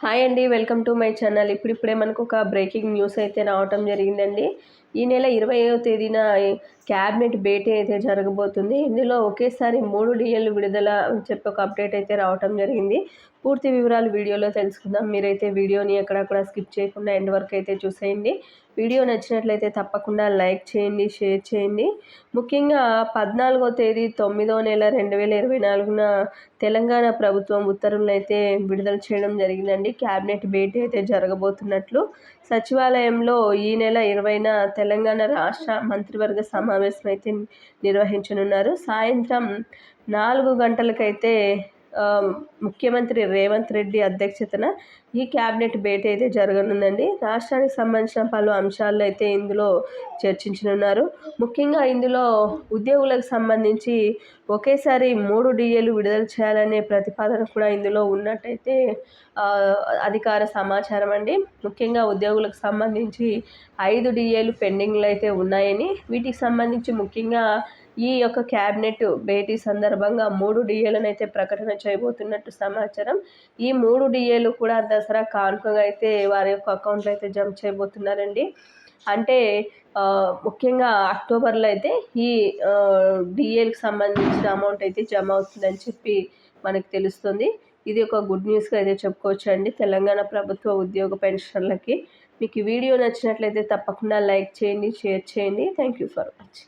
Hi అండి welcome to my channel. ఇప్పుడిప్పుడే మనకు ఒక బ్రేకింగ్ న్యూస్ అయితే రావటం జరిగిందండి. ఈ నెల ఇరవైవ తేదీన క్యాబినెట్ భేటీ అయితే జరగబోతుంది. ఇందులో ఒకేసారి మూడు డిఎల్ విడుదల అని చెప్పి ఒక అప్డేట్ అయితే రావటం జరిగింది. పూర్తి వివరాలు వీడియోలో తెలుసుకుందాం. మీరైతే వీడియోని ఎక్కడక్కడ స్కిప్ చేయకుండా ఎండ్ వరకు అయితే చూసేయండి. వీడియో నచ్చినట్లయితే తప్పకుండా లైక్ చేయండి షేర్ చేయండి. ముఖ్యంగా పద్నాలుగో తేదీ తొమ్మిదో నెల రెండు వేల ఇరవై నాలుగున తెలంగాణ ప్రభుత్వం ఉత్తర్వులను అయితే విడుదల చేయడం జరిగిందండి. క్యాబినెట్ భేటీ అయితే జరగబోతున్నట్లు. సచివాలయంలో ఈ నెల ఇరవైన తెలంగాణ రాష్ట్ర మంత్రివర్గ సమా సమావేశం అయితే నిర్వహించనున్నారు. సాయంత్రం నాలుగు గంటలకైతే ముఖ్యమంత్రి రేవంత్ రెడ్డి అధ్యక్షతన ఈ క్యాబినెట్ భేటీ అయితే జరగనుందండి. రాష్ట్రానికి సంబంధించిన పలు అంశాలు అయితే ఇందులో చర్చించనున్నారు. ముఖ్యంగా ఇందులో ఉద్యోగులకు సంబంధించి ఒకేసారి మూడు డిఏలు విడుదల చేయాలనే ప్రతిపాదన కూడా ఇందులో ఉన్నట్టయితే అధికార సమాచారం అండి. ముఖ్యంగా ఉద్యోగులకు సంబంధించి ఐదు డిఏలు పెండింగ్లు అయితే ఉన్నాయని వీటికి సంబంధించి ముఖ్యంగా ఈ యొక్క క్యాబినెట్ భేటీ సందర్భంగా మూడు డిఏలను అయితే ప్రకటన చేయబోతున్నట్టు సమాచారం. ఈ మూడు డిఏలు కూడా దసరా కానుకగా అయితే వారి యొక్క అకౌంట్లో అయితే జమ చేయబోతున్నారండి. అంటే ముఖ్యంగా అక్టోబర్లో అయితే ఈ డిఏలకు సంబంధించిన అమౌంట్ అయితే జమ అవుతుందని చెప్పి మనకు తెలుస్తుంది. ఇది ఒక గుడ్ న్యూస్గా అయితే చెప్పుకోవచ్చు అండి. తెలంగాణ ప్రభుత్వ ఉద్యోగ పెన్షన్లకి. మీకు వీడియో నచ్చినట్లయితే తప్పకుండా లైక్ చేయండి షేర్ చేయండి. Thank you for watching.